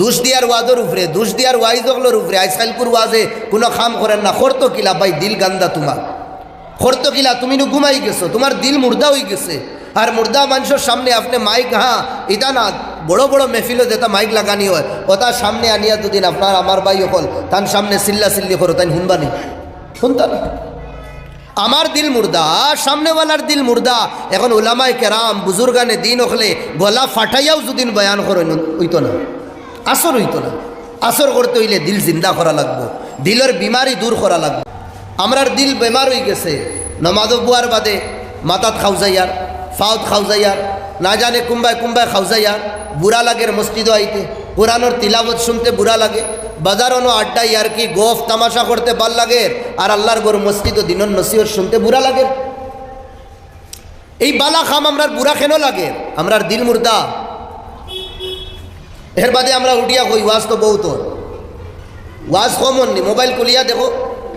দোষ দিয়ার ওয়াজের উপরে, দোষ দিয়ার ওয়াইজ ওগুলোর উপরে আইসাইলপুর ওয়াজে কোনো খাম করেন না। খরতো কিলা, ভাই, দিল গান্দা তোমার। খরতো কিলা, তুমি নু ঘুমাই গেছো, তোমার দিল মুর্দা হয়ে গেছে। আর মুর্দা মানুষের সামনে আপনি মাইক হ্যাঁ এটা না, বড় বড় মেহফিলও যেটা মাইক লাগানি হয় ওটার সামনে আনিয়া দুদিন আপনার, আমার ভাই অকল তার সামনে সিল্লা সিল্লি করো তাই শুনবানি শুনতা না আমার দিল মুর্দা, সামনেওয়ালার দিল মুর্দা। এখন ওলামায় কেরাম, বুজুর্গানে দিন ওখলে গলা ফাটাইয়াও যদিন বয়ান করে হইতো না। আসর হইতো না। আসর করতে হইলে দিল জিন্দা করা লাগবো। দিলের বিমারি দূর করা লাগবে। আমরার দিল বেমার হয়ে গেছে। নমাজ বুয়ার বাদে মাতাত খাউজাইয়ার ফাউত খাউজাইয়ার না জানে কুম্বায় কুম্বায় খাউজাইয়ার বুড়া লাগের মসজিদও আইতে। কোরআনোর তিলাবত শুনতে বুড়া লাগে। বাজারনো আড্ডা ইয়ার কি গোফ তামাশা করতে ভালো লাগে। আর আল্লাহর গরু মসজিদ ও দিনন নসিহত শুনতে বুড়া লাগে। এই বালা খাম আমরার বুড়া কেন লাগে? আমরার দিল মুর্দা। এর বাদে আমরা উঠিয়া কই, ওয়াজ তো বহুত ওয়াজ কমন নি, মোবাইল কুলিয়া দেখো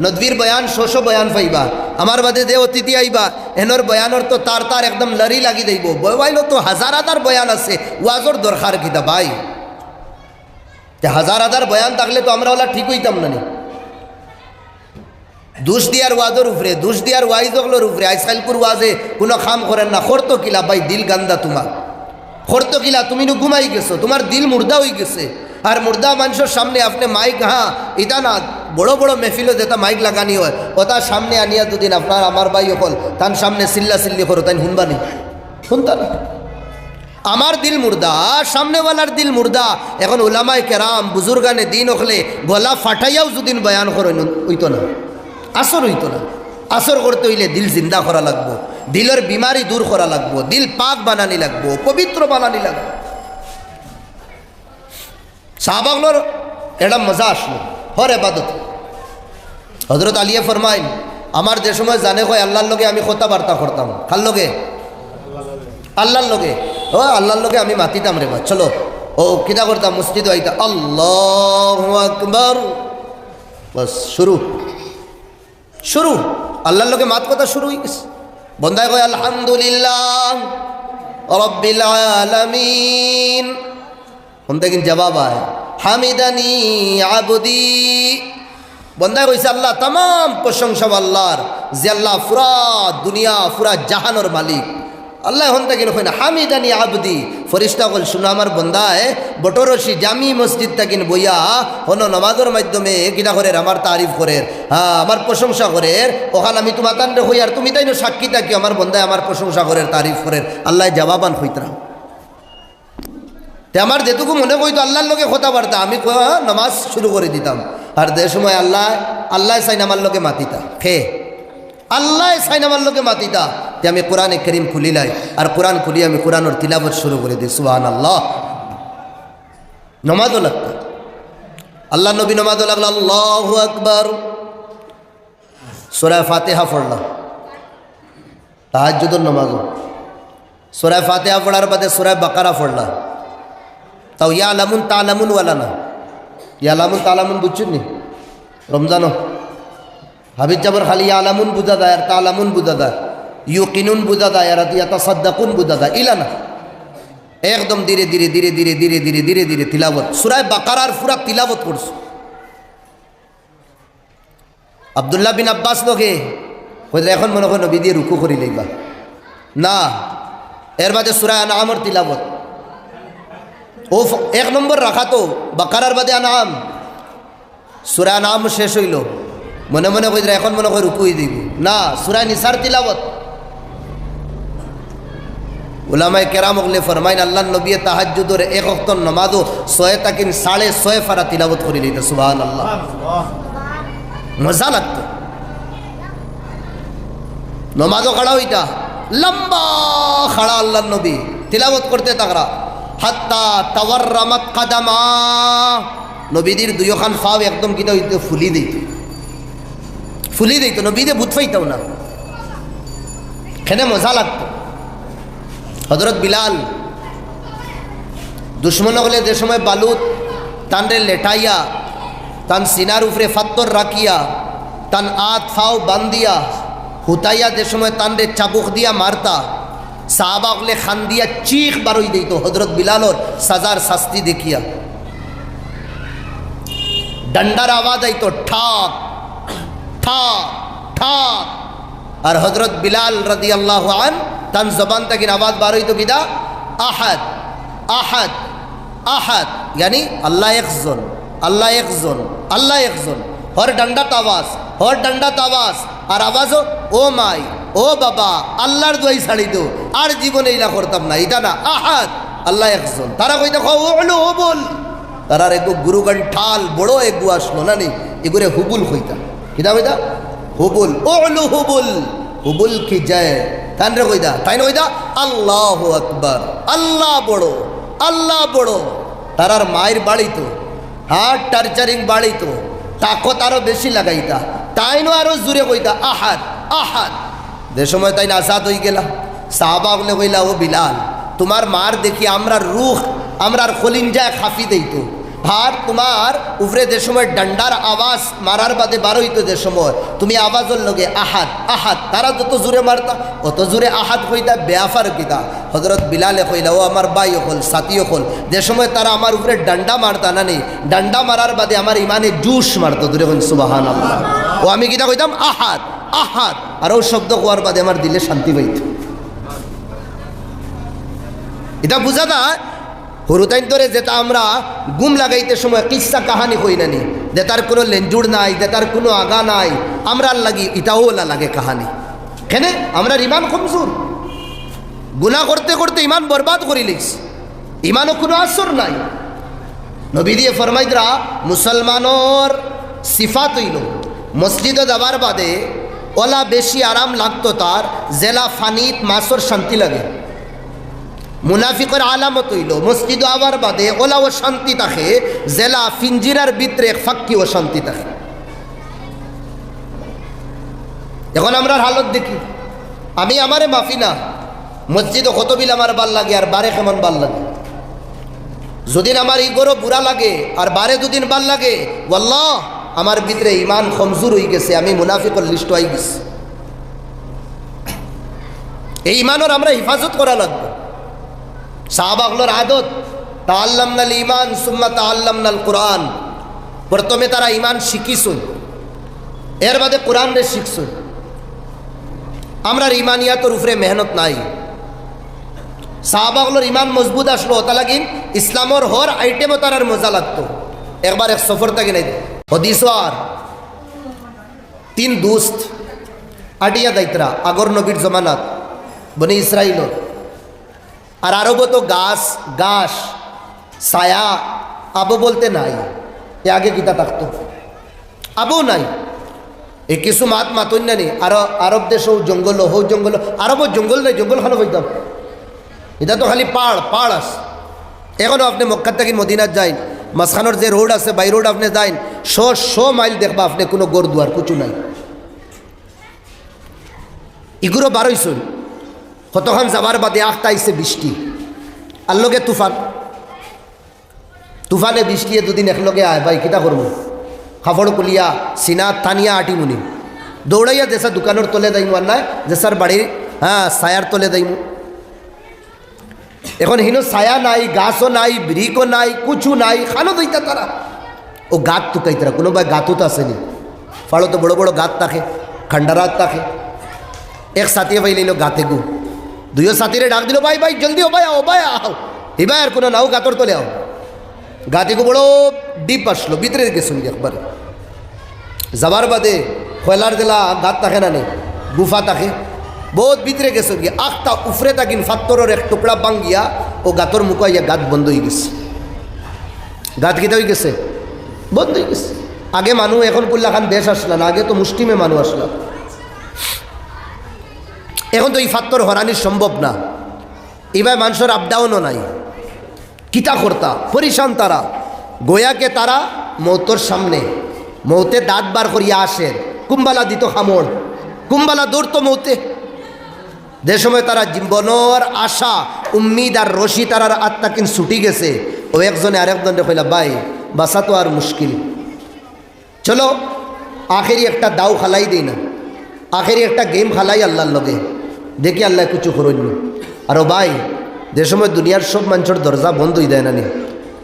নদীর বয়ান, শোষ বয়ান পাইবা। আমার বাদে যে অতিথি আইবা এনর বয়ানর তো তার তার একদম লড়ি লাগি দেব মোবাইলও তো হাজার হাজার বয়ান আছে ওয়াজর দরকার কিতা ভাই হাজার হাজার বয়ান থাকলে তো আমরা ওলা ঠিক হইতাম না দোষ দিয়ার ওয়াজের উপরে দোষ দিয়ার ওয়াইজ ওগুলোর উপরে আইসাইলপুর ওয়াজে কোনো খাম করেন না খরতো কিলা ভাই দিল গান্দা তোমার খরতো কিলা তুমি নু ঘুমাই গেছো, তোমার দিল মুর্দা হয়ে গেছে। আর মুর্দা মানুষের সামনে আপনি মাইক হ্যাঁ এটা না, বড় বড় মেহফিলও যেটা মাইক লাগানি হয় ওটার সামনে আনিয়া দুদিন আপনার, আমার ভাই অকল তার সামনে সিল্লা সিল্লি করো তাই শুনবানি শুনতা না। আমার দিল মুর্দা, সামনেওয়ালার দিল মুর্দা, এখন ওলামায় কেরাম, বুজুর্গানে দিন ওখলে গলা ফাটাইয়াও যদিন বয়ান করেন, হইতো না। আসর হইতো না। আসর করতে হইলে দিল জিন্দা করা লাগবো। দিলের বিমারি দূর করা লাগবো, দিল পাক বানানি লাগবো, পবিত্র বানানি লাগবো। সাহাবাগলোর এটা মজা আসলো, হর এবাদত। হজরত আলিয়া ফরমাইন, আমার যে সময় জানে হয় আল্লাহর লগে আমি কথাবার্তা করতাম। কার লগে? আল্লাহর লগে। ও, আল্লাহর লগে আমি মাতিতাম রে বা চলো। ও কিনা করতাম? মসজিদ আইতা, আল্লাহ আকবর। বস, শুরু। শুরু। আল্লাহর লগে মাত কথা শুরু হয়ে গেছে। বন্দায় কয়, আলহামদুলিল্লাহ রব্বিল আলামিন। কিন্তু জবাব আয়, হামিদানি আবুদি। বন্দায় কইছে আল্লাহ তাম প্রশংসা আল্লাহর, যে আল্লাহ ফুরা দুনিয়া ফুরা জাহানোর মালিক। আল্লাহ হন থেকে কই না হামিদানি আবদি। ফরিস্তা কল শুনো আমার বন্দায়, বটরসি জামি মসজিদ তাকিন বইয়া, হন নমাজের মাধ্যমে কিনা করে আমার তারিফ করে হ্যাঁ আমার প্রশংসা করে ওখানে আমি তোমার তান হই, আর তুমি তাই সাক্ষী থাকি, আমার বন্দায় আমার প্রশংসা করে তারিফ করে আল্লাহ জবাবান হইতরা। তে আমার যেটুকু মনে করতো আল্লাহর লোকে কথাবার্তা, আমি ক- নামাজ শুরু করে দিতাম। আর যে সময় আল্লাহ আল্লাহ সাইন আমার লোকে মাতিতা। খে আল্লাহ সাইন আমার লোকে মাতিতা। যে আমি কোরআনে করিম খুলিলাই আর কোরআন খুলি আমি কোরআনের তিলাবত শুরু করে দিই। সুহান আল্লাহ নমাজও লাগতো আল্লাহ নবী নমাজও লাগল। আল্লাহ আকবর। সোরায় ফাতেহা পড়লাম। তাহাজুদুর নমাজও। সোরায় ফাতেহা পড়ার বাদে সোরায় বাকারা পড়লাম। তাও ইয়া আলামুন তা আলামুন ওয়ালা না ইয়া আলামুন তা আলামুন বুঝছেন নি? রমজানো হাবিজ জাবর খালি ইয়া আলামুন বুঝা দেয় আর তা আলামুন বুঝা দেয় ইউ কিনুন বুঝা দেয় আর ইয়া সাদ্দাকুন বুঝা দেয় ইলা না। একদম ধীরে ধীরে ধীরে ধীরে ধীরে ধীরে ধীরে ধীরে তিলাবত সুরায় বাকারার ফুরা তিলাবত করছ। আবদুল্লাহ বিন আব্বাস লোকে হয়তো এখন মনে হয় নবী দিয়ে রুকু করি লইবা। না, এর বাদে সুরায় আনামর তিলাবত ও এক নম্বর রাখা তো, বাকারার বাদে আনাম সুরা নাম শেষ হইল। মনে মনে কই এখন মনে কই রুকুই দিব। না সুরা নিসার তিলাবত উলামায় কেরাম হলে ফরমাইন আল্লাহ নবী তাহাজুদর এক অক্ত নমাদো ছয় তাকিন সাড়ে ছয় ফারা তিলাবত করি লইত সুবাহ আল্লাহ মজা লাগতো নমাজও খাড়া হইতা লম্বা খাড়া আল্লাহ নবী। তিলাবত করতে তাকরা হাত্তা তাওয়ার রামাত কাদামা। নবীদের দুইখান ফাও একদম কিনা হইতে ফুলি দিত। ফুলি দিত নবীদে বুথ পাইতাও না। খেনে মজা লাগতো হজরত বিলাল, দুশ্মন হলে যে সময় বালুত তানরে লেটাইয়া, তান সিনার উপরে ফাত্তর রাখিয়া, তান আত ফাও বান্দিয়া হুতাইয়া যে সময় তানরে চাবুক দিয়া মারতা, সাহাবা হলে খান দিয়া চিখ বারই দিত হজরত বিলালর সাজার শাস্তি দেখিয়া। ডান্ডার আওয়াজ আইতো, ঠাক ঠাক ঠাক। আর হজরত বিলাল রদি আল্লাহ আন তান জবান থেকে আওয়াজ বার হইতো কিদা আহাদ আহাদ আহাদ। यानी আল্লাহ একজন আল্লাহ একজন আল্লাহ একজন। হর ডান্ডাত আওয়াজ, হর ডান্ডাত আওয়াজ। আর আওয়াজও, ও মাই, ও বাবা, আল্লাহর দোয়াই ছাড়ি দো। আর জীবনে ইলা করতাম না, এটা না। আহাদ, আল্লাহ একজন। তারা কই দেখো ও হলো ও বল তারার এগো গুরুগান ঠাল বড় এগু আসলো, না নি? এগুরে হুবুল কইতা। কিতা কইতা? হুবুল, ও হলো হুবুল। হুবুল কি জয় তান রে কইদা, তাই না কইদা? আল্লাহ আকবার। আল্লাহ বড় আল্লাহ বড়। তারার মায়ের বাড়ি তো হ্যাঁ টার্চারিং বাড়ি তো, তাকত আরও বেশি লাগাইতা। তাই নো আরও জুড়ে কইতা আহাদ আহাদ যে সময় তাই আসাদ হয়ে গেলা সাহাবা বলে কইলা, ও বিলাল, তোমার মার দেখি আমরা রুখ আমরার খলিঞ্জায় খাফি দেইতো আর তোমার উপরে যে সময় ডান্ডার আওয়াজ, মারার বাদে বার হইতো যে সময়, তুমি আওয়াজের লগে আহাত আহাত তারা যত জোরে মারতা, অত জোরে আহাত কইতা বেয়াফার কিতা। হজরত বিলালে কইলা, ও আমার বাই হল সাথী হল যে সময় তারা আমার উপরে ডান্ডা মারতা না নেই ডান্ডা মারার বাদে আমার ইমানে জুস মারতো, দূরে সুবাহান ও আমি কিতা কইতাম? আহাত আহাত আর শব্দ কোয়ার বাদে আমার দিলে শান্তি পাইত এটা বুঝা না হরুতাইন ধরে যেটা আমরা গুম লাগাইতে সময় কিসা কাহানি হই নানি যে তার কোনো লেঞ্জুর নাই, যে তার কোনো আগা নাই আমরার লাগি ইটাও ওলা লাগে কাহানি। কেন? আমরা ইমান কমজোর। গুণা করতে করতে ইমান বরবাদ করি লিখস ইমানও কোনো আসর নাই। নবী দিয়ে ফরমাইদরা, মুসলমানর সিফাত হইল। মসজিদে যাবার বাদে, ওলা বেশি আরাম লাগতো তার, জেলা ফানিত মাসর শান্তি লাগে। মুনাফিকর আলামত হইল, মসজিদ আবার বাদে ওলা ও শান্তি থাকে, জেলা ফিঞ্জিরার ভিতরে ফাক্কি ও শান্তি থাকে। এখন আমরা হালত দেখি, আমি আমারে মাফি না, মসজিদ কত বিল আমার ভালো লাগে আর বারে কেমন ভালো লাগে? যদিন আমার ইগোরও বুড়া লাগে আর বারে দুদিন ভালো লাগে বল্লাহ আমার ভিতরে ইমান কমজোর হয়ে গেছে, আমি মুনাফিকর লিস্ট হয়ে গেছি। এই ইমানের আমরা হেফাজত করা লাগবে। সাহাবাগুলোর আদত তাল্লামনাল ইমান সুম্মা তাল্লামনাল কোরআন। প্রথমে তারা ইমান শিখিছুন এর বাদে কোরআন রে শিখছুন আমরা ইমানিয়াতর উপরে মেহনত নাই। সাহাবাগুলোর ইমান মজবুত আসলো ওটা লাগিন ইসলামর হর আইটেমও তার মজা লাগতো। একবার এক সফর থাকি নাই। হদিসওয়ার তিন দুস্ত, আটিয়া দায়িত্রা আগর নবীর জমানাত, বনি ইসরাইলর। আর আরবও তো গাছ গাছ, ছায়া, আবু বলতে নাই। এ আগে গীতা থাকতো আবু নাই। এ কিছু মাত মাতন নানি, আর আরব দেশ হো জঙ্গল হো জঙ্গল আরবও জঙ্গল নাই, জঙ্গল খানো হইতাম এটা তো খালি পাড় পাড় আছে। এখনও আপনি মক্কা থেকে মদিনার যাইন মাঝখানোর যে রোড আছে বাই রোড আপনি যাইন, শো শো মাইল দেখবা আপনি কোনো গোর দুয়ার কিছু নাই। ইগুলো বারোইছুন কতক্ষণ যাবার বাদে আখটা আইসে বৃষ্টি। আর তুফান। তুফানে বৃষ্টি দুদিন একলগে আয়, ভাই, কিতা করব? কাপড় কুলিয়া, সিনা তানিয়া আটি মুনি দৌড়াইয়া যেসা দোকানের তলে যাইমু আর নাই যেসার বাড়ির হ্যাঁ ছায়ার তলে যাইমু। এখন হিনো ছায়া নাই, গাছও নাই ব্রিকও নাই কুচু নাই, খানো দইতা তারা ও গাত তুকাই তারা কোনো ভাই গাতও তো আসেনি ফাড়ো তো বড় বড় গাত থাকে খান্ডারাত থাকে। এক সাথী ভাই লইল গাতে গু দুইও সাথীরে ডাক দিল ভাই ভাই জলদি ও ভাই আও ভাই আও। এবার আর কোনো নাও গাতর তোলে আও। গাতিকে বড় ডিপ আসলো ভিতরে গেছিল একবার। যাবার বাদে কয়লার দিলা গাত থাকে না নেই, গুফা থাকে। বহুত ভিতরে গেছে গিয়ে আখটা উফরে থাকিন, ফাত্তরের এক টুকরা বাঙ্গিয়া ও গাতর মুখাইয়া গাত বন্ধ হয়ে গেছে। গাত কিতা হয়ে গেছে, বন্ধ হয়ে গেছে। আগে মানুষ এখন কুল্লা খান দেশ আসলা না আগে তো মুষ্টিমে মানুষ আসলা এখন তো এই ফাত্তর হরানি সম্ভব না। এবার মানুষের আপ ডাউনও নাই। কিতা কর্তা? পরিশান তারা। গোয়াকে তারা মৌতর সামনে। মৌতে দাঁত বার করিয়া আসে। কুম্বালা দিত খামড় কুম্বালা দৌড়তো মৌতে। যে সময় তারা জীবনর আশা, উম্মিদ আর রশি তারার আত্মা কিন ছুটি গেছে, ও একজনে আরেকজনে কইলা, ভাই, বাসা তো আর মুশকিল। চলো, আখেরি একটা দাও খালাই দিই না। আখেরি একটা গেম খালাই আল্লাহর লগে। দেখি আল্লাহ কিছু করুন আরও ভাই, যে সময় দুনিয়ার সব মানুষের দরজা বন্ধ হয়ে দেয় না নি,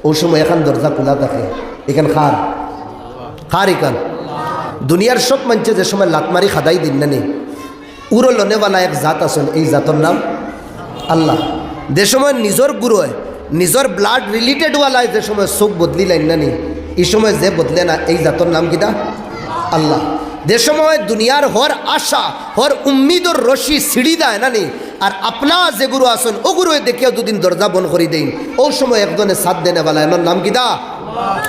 ওই সময় এখন দরজা খোলা থাকে। এখান খার কার ইকান দুনিয়ার সব মানুষে যে সময় লাতমারি খাদাই দিন না নি উড়ো লনেওয়ালা এক জাত আছেন, এই জাতর নাম আল্লাহ। যে সময় নিজর গুরুয় নিজর ব্লাড রিলেটেডওয়ালায় যে সময় চোখ বদলি লাইন না নি, এই সময় যে বদলে না, এই জাতর নাম কিটা? আল্লাহ। যে সময় দুনিয়ার হর আশা, হর উম্মিদর রশি সিঁড়ি দেয় না নি? আর আপনা যে গুরু আসন, ও গুরুয়ে দেখিয়া দুদিন দরজা বন করে দেন ও সময় একজনে সাথ দেনে বলা এনার নাম কিটা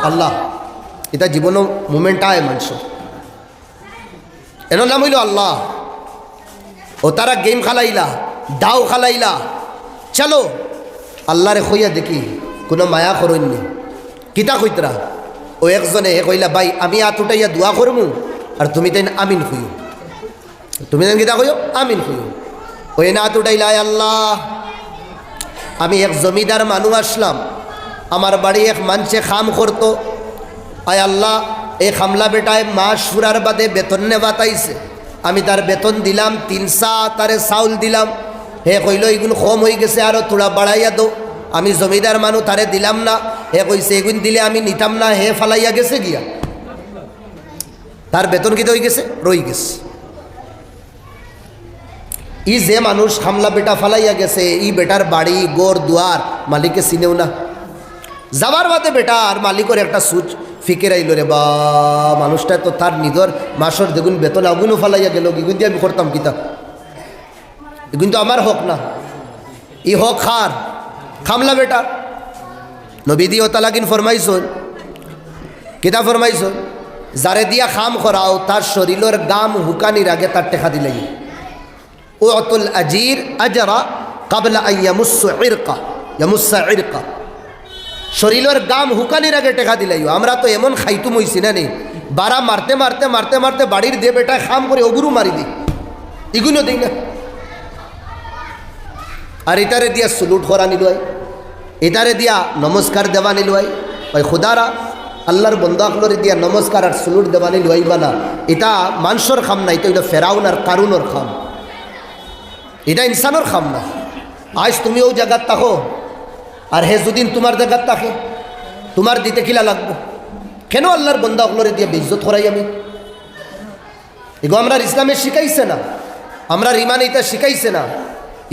আল্লাহ। এটা জীবনও মুমেন্ট আয় মানুষ এনার নাম হইল আল্লাহ। ও তারা গেম খালাইলা, দাও খালাইলা। চলো, আল্লাহরে কইয়া দেখি, কোনো মায়া করইনি কিতা কইতরা? ও একজনে কইলা, ভাই, আমি আত উঠাইয়া দোয়া করমু? আর তুমি তাই আমিন খুইও তুমি তাই কিতা কইও আমিন খুইও ওই না উঠাইলা আল্লাহ। আমি এক জমিদার মানুষ আসলাম। আমার বাড়ি এক মানছে খাম করতো। আয় আল্লাহ, এই খামলা বেটায় মাস ফুরার বাদে বেতন নেবাতাইছে আমি তার বেতন দিলাম, তিন সা তারে চাউল দিলাম। হে কইল এগুলো কম হয়ে গেছে আরও তোরা বাড়াইয়া দো। আমি জমিদার মানুষ তারে দিলাম না। হে কইছে, এগুন দিলে আমি নিতাম না, হে ফালাইয়া গেছে গিয়া। তার বেতন কি হয়ে গেছে? রই গেছে। ই যে মানুষ খামলা বেটা ফালাইয়া গেছে, ই বেটার বাড়ি গোর দুয়ার মালিকে চিনেও না। যাবার বাদে বেটা আর মালিকের একটা সুচ ফিকের আইল রে বা, মানুষটা তো তার নিজর মাসর দেখুন বেতন আগুনও ফালাইয়া গেল, এগুন দিয়ে আমি করতাম কিতা? এগুন তো আমার হক না। ই হক খার খামলা বেটা। নবীদি ও তালাকিন ফরমাইছন। কিতা ফরমাইছন? যারে দিয়া খাম করাও তার শরীরের গাম হুকানির আগে তার টেকা দিলে ও অতুল আজির আজরা কাবলা ইরকা শরীরের গাম হুকানির আগে টেকা দিলাই। আমরা তো এমন খাইতুম হইছি, না নেই বারা মারতে মারতে মারতে মারতে বাড়ির দে বেটা খাম করে অগুরু মারি দি। এগুলো দিই না। আর এটারে দিয়া সুলুট করা নিল এটারে দিয়া নমস্কার দেওয়া নিল ওই খুদারা আল্লাহর বন্দাকলরে দিয়া নমস্কার আর সুলুট দেওয়া নিল না। এটা মানুষের খাম না এটা হইল ফেরাউন আর কারুনর খাম। এটা ইনসানোর খাম না। আজ তুমি ও জায়গার থাকো, আর হে যদিন তোমার জায়গার থাকে, তোমার দিতে কিলা লাগবো? কেন আল্লাহর বন্দা অগলরে দিয়ে বেইজত করাই আমি? এগো আমরা ইসলামে শিখাইছে না, আমরা রিমান এটা শিখাইছে না।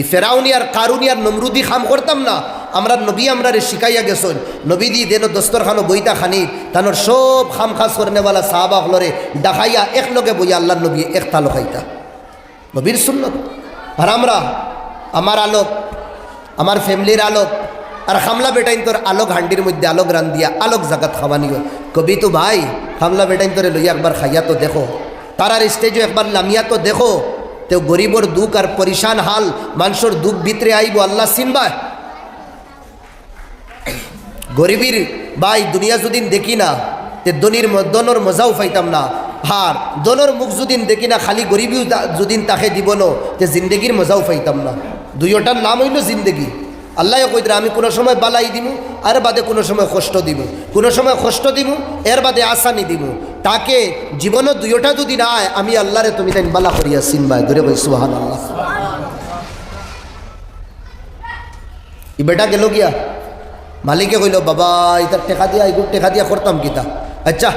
ই ফেরাউনি আর কারুনি আর নমরুদি খাম করতাম না আমরা নবী আমরা রে শিখাইয়া গেছন নবী দি দেন দস্তরখানো বইতা খানি তানোর সব খাম খাস করনেওয়ালা সাহাবা হলরে ডাকাইয়া এক লগে বইয়া আল্লাহ নবী এক তালো খাইতা। নবীর সুন্নত। আর আমরা, আমার আলোক, আমার ফ্যামিলির আলোক, আর খামলা বেটাইন তোর আলোক হান্ডির মধ্যে আলোক রান দিয়া আলোক জাগাত খাওয়ানি কবি তো ভাই, খামলা বেটাইন তোরে লইয়া একবার খাইয়া তো দেখো। তারার স্টেজও একবার লামিয়া তো দেখো। তেও গরিবর দুঃখ আর পরিশান হাল, মানুষের দুঃখ ভিতরে আইব, আল্লাহ চিনবা গরিবীর ভাই দুনিয়া যদিন দেখি না, তে দনির দনর মজাও পাইতাম না। হার দনর মুখ যদিন দেখি না, খালি গরিবীও যদিন তাকে দিব ন যে জিন্দগির মজাও পাইতাম না। দুইটার নাম হইল জিন্দগি। আল্লাহ কইতে আমি কোনো সময় বালাই দিব আর বাদে কোনো সময় কষ্ট দিব কোনো সময় কষ্ট দিব এর বাদে আসানি দিব তাকে জীবনও দুইটা যদি না আমি আল্লাহরে তুমি তাই বালা করিয়া চিনবাই ধরে বই সুহান আল্লাহ ই বেটা গেল গিয়া? মালিকে কইল, বাবা, ইতার টেকা দিয়া এগুলো টেকা দিয়া করতাম কিতা? আচ্ছা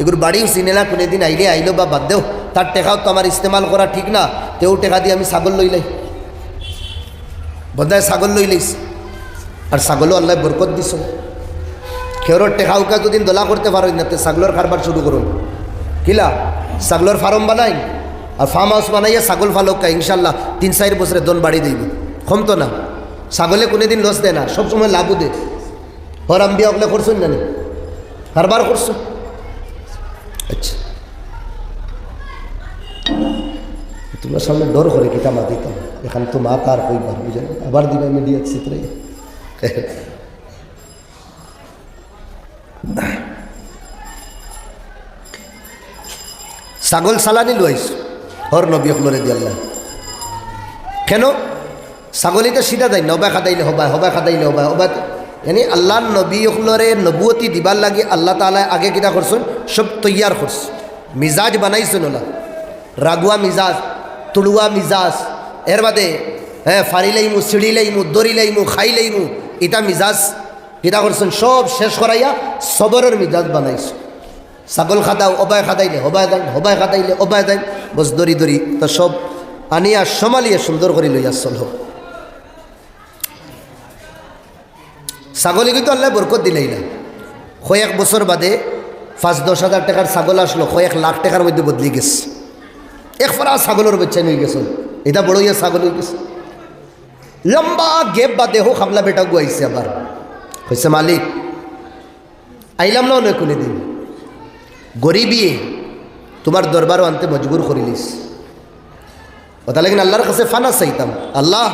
এগুলো বাড়িও চিনে না, কোনোদিন আইলে আইলো বা বাদ দেও। তার টেকাও তো আমার ইস্তেমাল করা ঠিক না, তেও টেকা দিয়ে আমি ছাগল লইলাই বোধহয় ছাগল লই লইস আর ছাগলও আল্লাহ বরকত দিস খেরোর টেকা উকা যদি দোলা করতে পারো না তে ছাগলের কারবার শুরু করুন। কিলা? ছাগলের ফার্ম বানাই? আর ফার্ম হাউস বানাইয়া ছাগল ফালকা ইনশাল্লাহ তিন চার বছরে দন বাড়ি দিবি কমতো না, ছাগলে কোনোদিন লস দেয় না সবসময় লাভও দে। হরাম বিয়া ওগুলো করছেন না কারবার করছ আচ্ছা তোমার সামনে ডর করে কিতা মা দিতাম এখানে তো মা তার কইবার বুঝলেন আবার দিবে মিডিয়া চিত্রে ছাগল সালানি লইস হর নবী হলরে দিয়াল্লাহ কেন ছাগলি তো সিধা দেয় নবা খাদাইলে হবা হবা খাদাইলে হবা হবা এনে আল্লাহ নবী হলরে নবুয়তি দিবার লাগে আল্লাহ তালা আগে কিতা করছেন সব তৈয়ার করছে মিজাজ বানাইছেন ওলা রাগুয়া মিজাজ তুড়ুয়া মিজাজ এর বাদে হ্যাঁ ফারিলাইমু সিঁড়িলাইমু দরিলাইমু খাইলাইমু এটা মিজাজ কিতা করছেন সব শেষ করাইয়া সবরের মিজাজ বানাইছে ছাগল খাদাও অবায় খাদাইলে হবায় দেন হবায় খাদাইলে অবায় দেন বস দরি দরি তো সব আনিয়া সমালিয়ে সুন্দর করে লইয়া চল ছাগলি কিন্তু আল্লাহ বরকত দিলেই না। কয়েক বছর বাদে পাঁচ, দশ হাজার টাকার ছাগল আসলো কয়েক লাখ টাকার মধ্যে বদলি গেছে। এক ফরা ছাগলের বাচ্চা নিয়ে গেছে। এটা বড় ইয়া ছাগল হয়ে গেছে। লম্বা গেপ বাদে হোক হামলা বেটা গুয়াইছে আবার হয়েছে মালিক, আইলাম না অনেক কোনে দিন গরিবিয়ে তোমার দরবারও আনতে মজবুর করিলিস ওটা লাগিন আল্লাহর কাছে ফানা চাইতাম। আল্লাহ,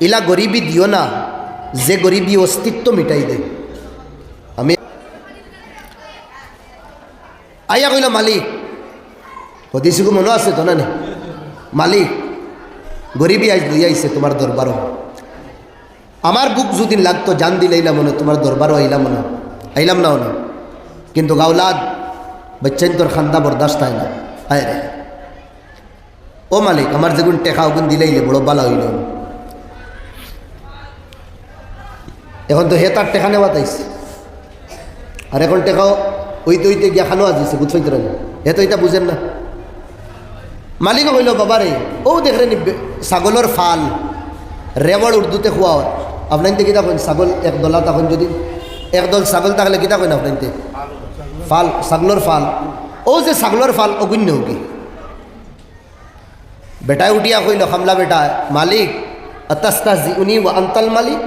ইলা গরিবি দিও না। যে গরিবি অস্তিত্ব মিটাই দে আমি আইয়া কইল, মালিক, হদিসিকু মনে আছে তো না নে? মালিক, গরিবি আজ লইয়া আইছে তোমার দরবারও আমার বুক যদি লাগতো, জান দিলাইলাম মনে তোমার দরবারও আইলাম মনে। আইলাম না মনে কিন্তু গাওলাদ বাচ্চাইন তোর খান্দা বরদাস্ত হয় না আয় রে ও মালিক আমার যেগুন টেকা ওগুন দিলে বড় বালা হইল। এখন তো হে তার টেকা নেওয়া তাইছে। আর এখন টেকাও ওইতে ওইতে গিয়া খানো আজিছে পারছেন হে তো এটা বুঝেন না। মালিকও কইল, বাবারে, ও দেখলেন ছাগলের ফাল রেবড় উর্দুতে খোয়া হয় আপনার কিতা কইন, ছাগল এক দলা তখন যদি একদল ছাগল থাকলে কিতা কইন আপনার ফাল, ছাগলের ফাল। ও যে ছাগলের ফাল অগুণ্য কি? বেটায় উঠিয়া কইল, খামলা বেটা, মালিক আতাস্তা জি উনি ও আন্তাল মালিক?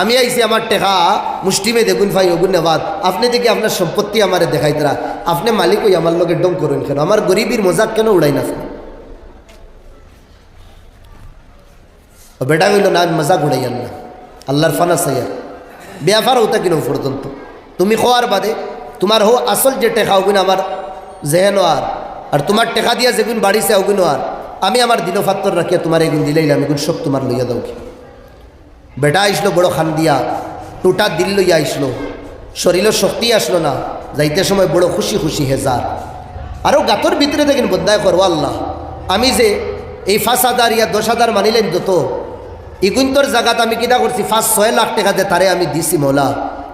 আমি আইছি আমার টেকা, মুষ্টিমে দেখুন ভাই অগুন নেবাদ আপনি দেখি আপনার সম্পত্তি আমারে দেখাই তারা আপনি মালিক ওই আমার লোকের ডং করুন কেন? আমার গরিবীর মজাক কেন উড়াই না বেটা কইল, না, আমি মজাক উড়াইয়ান না। আল্লাহর ফানা সাইয়া বেয়াফার হতা কিনো পর্যন্ত? তুমি খোয়ার বাদে। তোমার হো আসল যে টেকা ওগুন আমার জেহেন আর। আর তোমার টেকা দিয়া যেগুন বাড়িছে ওগুন আর। আমি আমার দিনফাত্তর রাখিয়া তোমার এগুন দিলাইলাম এগুন সব তোমার লইয়া দাও কি? বেটা আইসলো, বড় খান দিয়া টুটা দিল লইয়া আইসলো। শরীরের শক্তি আসলো না। যাইতে সময় বড় খুশি খুশি হেজার। আরও গাতর ভিতরে দেখেন বদায় করো আল্লাহ আমি যে এই পাঁচ হাজার, ইয়া দশ হাজার মানিলেন যত ইগুন্তর জায়গাত আমি কিনা করছি পাঁচ ছয় লাখ টাকা দিয়ে তারে আমি দিছি মৌলা।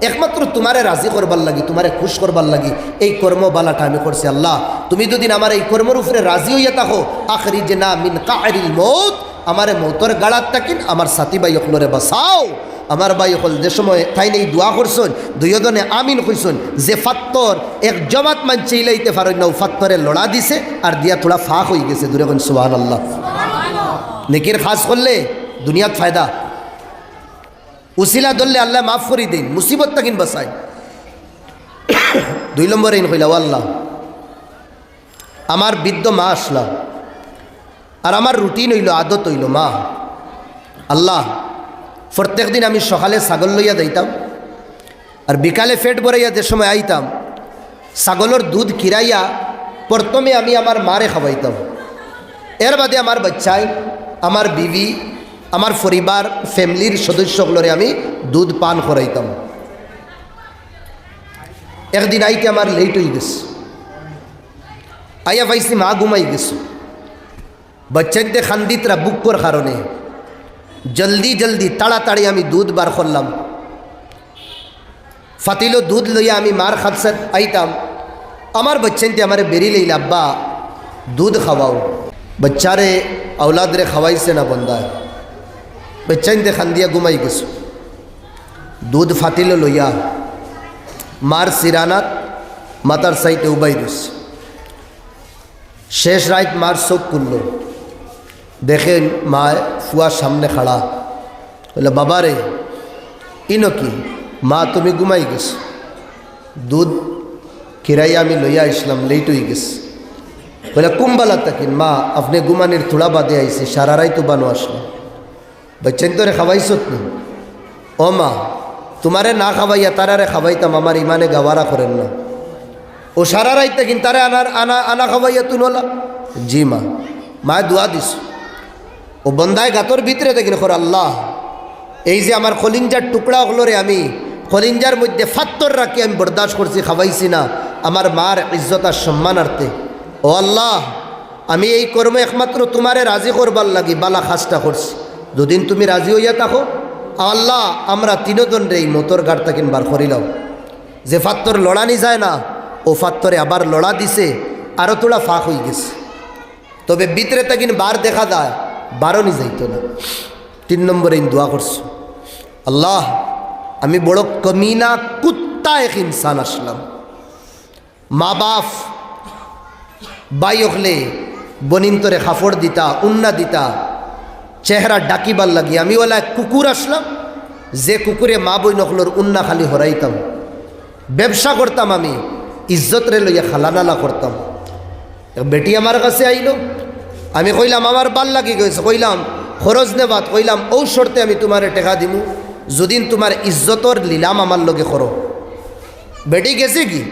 একমাত্র তোমারে রাজি করবার লাগি, তোমারে খুশ করবার লাগি। এই কর্ম বালাটা আমি করছি, আল্লাহ। তুমি যদি আমার এই কর্মের উপরে রাজি হইয়া থাকো, আখরি যে না মিন কাহরিল মৌত আমারে মৌতর গাড়াত থাকিন আমার সাথী ভাই অকলরে বাসাও। আমার ভাই অকল যে সময় তাই নেই দোয়া করছন, দুইজনে আমিন কইসন যে ফাত্তর এক জমাত মান চেইলাইতে পারেন না ফাত্তরে লড়া দিছে, আর দিয়া থোড়া ফাঁক হয়ে গেছে, দূরে কোন সুবাহ আল্লাহ নেকির খাস করলে দুনিয়াত ফায়দা। উসিলা ধরলে আল্লাহ মাফ করি দিন, মুসিবত তাকিন বাসায়। দুই নম্বরে ইন কইলা আল্লাহ, আমার বৃদ্ধ মা আসলাম আর আমার রুটিন হইল, আদত হইল, মা। আল্লাহ, প্রত্যেক দিন আমি সকালে ছাগল লইয়া যাইতাম, আর বিকালে ফেট ভরাইয়া যে সময় আইতাম, ছাগলের দুধ কিরাইয়া প্রথমে আমি আমার মারে খাওয়াইতাম। এর বাদে আমার বাচ্চাই, আমার বিবি, আমার পরিবার, ফ্যামিলির সদস্যগুলোরে আমি দুধ পান করাইতাম। একদিন আইতে আমার লেট হয়ে গেছে। আইয়া পাইছি মা ঘুমাই গেছে। বাচ্চাদের খান্দিতরা বুকর কারণে জলদি জলদি তাড়াতাড়ি আমি দুধ বার করলাম ফাতিলো দুধ লইয়া আমি মার খাদসা আইতাম আমার বাচ্চাইতে আমার বেরি লইল আব্বা দুধ খাওয়াও বাচ্চারে আওলাদরে খাওয়াইছে না বন্দায় বাচ্চাইতে খান্দিয়া ঘুমাই গেছো দুধ ফাতিল লইয়া মার সিরানাত মাতার সাইতে উবাই দিস শেষ রাত মার চোখ খুললো দেখেন মা ফুয়ার সামনে খাড়া। বলে, বাবা রে, ইনো কি? মা, তুমি ঘুমাই গেছ। দুধ, কিরাই আমি লইয়া আসলাম লেট হয়ে গেছে। বলে, কুম্বালা তাকিন, মা, আপনি ঘুমানির থোড়া বাদে আইসি সারা রাই তো বানো আসলাম বাচ্চান তোরে খাওয়াইছত না ও মা, তোমারে না খাওয়াইয়া তারারে খাওয়াইতাম, আমার ইমানে গাওয়ারা করেন না। ও সারা রাইতে কিন্তু তারে আনার আনা আনা খাওয়াইয়া তুই নলা জি মা। মা, দোয়া দিস ও বন্দায় গাতর ভিতরে দেখেন খর আল্লাহ। এই যে আমার খলিঞ্জার টুকরা হলো রে আমি, খলিঞ্জার মধ্যে ফাত্তর রাখি আমি বরদাস্ত করছি, খাওয়াইছি না। আমার মার ইজ্জত আর সম্মানার্থে। ও আল্লাহ, আমি এই কর্ম একমাত্র তোমারে রাজি করবার লাগি, বালা খাসটা করছি। দুদিন তুমি রাজি হইয়া থাকো, আল্লাহ, আমরা তিনজন রে এই মোটর গাড়টা কিনবার করিলাম যে ফাত্তর লড়ানি যায় না, ও ফাত্তরে আবার লড়া দিছে আরও তোলা ফাঁক হয়ে গেছে। তবে ভিতরে তাকিন বার দেখা যায় বারণই যাইতো না। তিন নম্বরে দোয়া করছ। আল্লাহ, আমি বড় কমিনা কুত্তা এক ইনসান আসলাম। মা বাপ বাই হলে বনিন্তরে খাফড় দিতা, উন্না দিতা, চেহারা ডাকিবার লাগি আমি ওলা কুকুর আসলাম। যে কুকুরে মা বই নকলোর উন্না খালি হরাইতাম। ব্যবসা করতাম আমি ইজ্জত রে লইয়া খালানালা করতাম। বেটি আমার কাছে আইলো আমি কইলাম, আমার ভালো লাগি গেছে। কইলাম খরচ নেবাত কইলাম ও শর্তে আমি তোমারে টেকা দিমু। যদিন তোমার ইজ্জতর লীলাম আমার লগে করো। বেটি গেছে কি?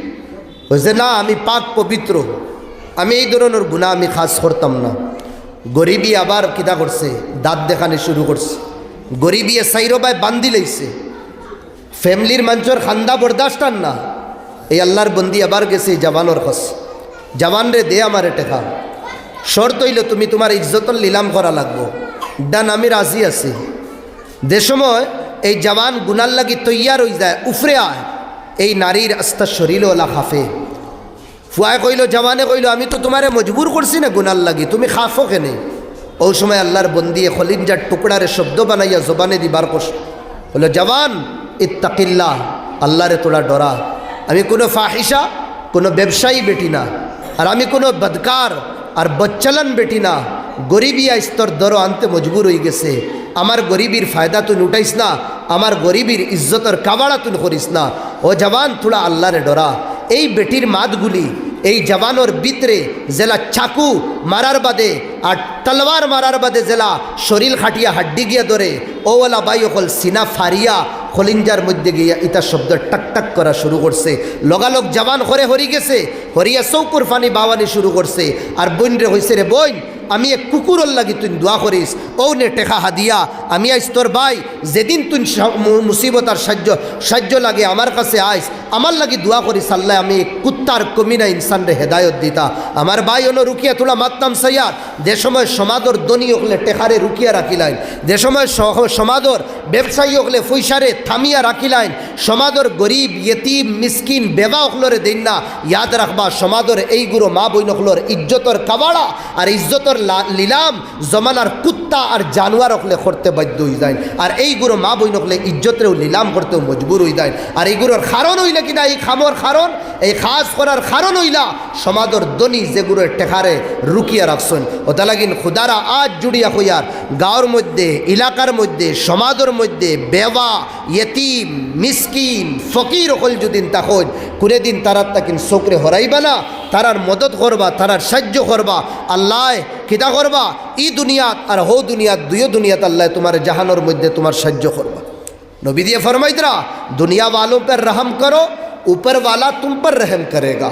বলছে না, আমি পাক পবিত্র। আমি এই ধরনের গুণা আমি খাস করতাম না। গরিবী আবার কিতা করছে? দাঁত দেখানি শুরু করছে। গরিবী সাইরবায় বান্ধি লইছে ফ্যামিলির মানুষের খান্দা বরদাস্তান না। এই আল্লাহর বন্দি আবার গেছে জওয়ানোর খস জওয়ান রে দে আমারে টেকা। শর্ত হইল তুমি তোমার ইজ্জতর লিলাম করা লাগবো। ডান, আমি রাজি আছি। যে সময় এই জওয়ান গুনার লাগি তৈয়ার হয়ে যায়, উফরে আয়। এই নারীর আস্তা শরীর ওলা খাফে ফুয়ায় কইল, জওয়ানে কইল, আমি তো তোমারে মজবুর করছি না গুনার লাগি, তুমি খাফো কেনে? ওই সময় আল্লাহর বন্দিয়ে খলিঞ্জার টুকরারে শব্দ বানাইয়া জবানে দিবার কষ বলল জওয়ান ইত্তাকিল্লা আল্লাহরে তোরা ডরা। আমি কোনো ফাহিসা কোনো ব্যবসায়ী বেটি না। আর আমি কোনো বদকার আর বচ্চালান বেটি না গরিবিয়া স্তর দরো আনতে মজবুর হয়ে গেছে। আমার গরিবীর ফায়দা তুই উঠাইস না, আমার গরিবীর ইজ্জতর কাবাড়া তুই করিস না। ও জওয়ান তোরা আল্লাহরে ডরা। এই বেটির মাতগুলি, এই জওয়ানোর ভিতরে জেলা চাকু মারার বাদে আর তলওয়ার মারার বাদে জেলা শরীর খাটিয়া হাড্ডি গিয়া ধরে। ওওয়ালা বাই অকল সিনা ফারিয়া খলিঞ্জার মধ্যে গিয়া ইটা শব্দ টাক টাক করা শুরু করছে। লগালগ জওয়ান হরে হরি গেছে, হরিয়া চৌকুর ফানি বাওয়ানি শুরু করছে। আর বইন রে হয়েছে রে, বইন, আমি এক কুকুরর লাগি তুই দোয়া করিস। ও নে টেকা হাদিয়া, আমি আইস তোর ভাই, যেদিন তুই মুসিবত আর সাহায্য সাহায্য লাগে আমার কাছে আইস। আমার লাগি দোয়া করিস, আল্লাহ, আমি কুত্তার কমিনা ইনসান রে হেদায়ত দিতা। আমার ভাই অন রুকিয়া তোলা মাততাম সৈয়ার যে সময় সমাদর দনি হকলে টেকারে রুকিয়া রাখিলাইন। যে সময় সমাদর ব্যবসায়ী হকলে ফুইসারে থামিয়া রাখিলাইন। সমাদর গরিব, ইয়েতিম, মিসকিন বেবা হকলরে দিন না। ইয়াদ রাখবা, সমাদর এইগুলো মা বই নকলর ইজ্জতর কাবাড়া আর ইজ্জতর লিলাম, জমানার কুত্তা আর জানোয়ার হকলে করতে বাধ্য হয়ে যায় আর এই এইগুলো মা বই নকলে ইজ্জতরেও লিলাম করতেও মজবুর হয়ে যায় আর এইগুলোর কারণ হইলে কিনা এই খামর কারণ এই খাস করার কারণ হইলা সমাদর দনি যেগুলোর টেকারে রুকিয়া রাখছেন ও তালাগিন খুদারা আজ জুড়িয়া হইয়ার। গাঁর মধ্যে এলাকার মধ্যে সমাজের মধ্যে বেবা ইয়েতিম, মিসকিন, ফকির হল যদিন তাহজ কুনে দিন তারা তাকিন চোখরে হরাইবা না, তারার মদত করবা, তারার সাহায্য করবা, আল্লাহ কিতা করবা? ই দুনিয়াত আর হো দুনিয়াত দুইও দুনিয়াত আল্লাহ তোমার জাহানোর মধ্যে তোমার সাহায্য করবা। নবী দিয়ে ফরমাইতরা দুনিয়া বালো পর রহম করো, উপরওয়ালা তুম পর রহম করেগা।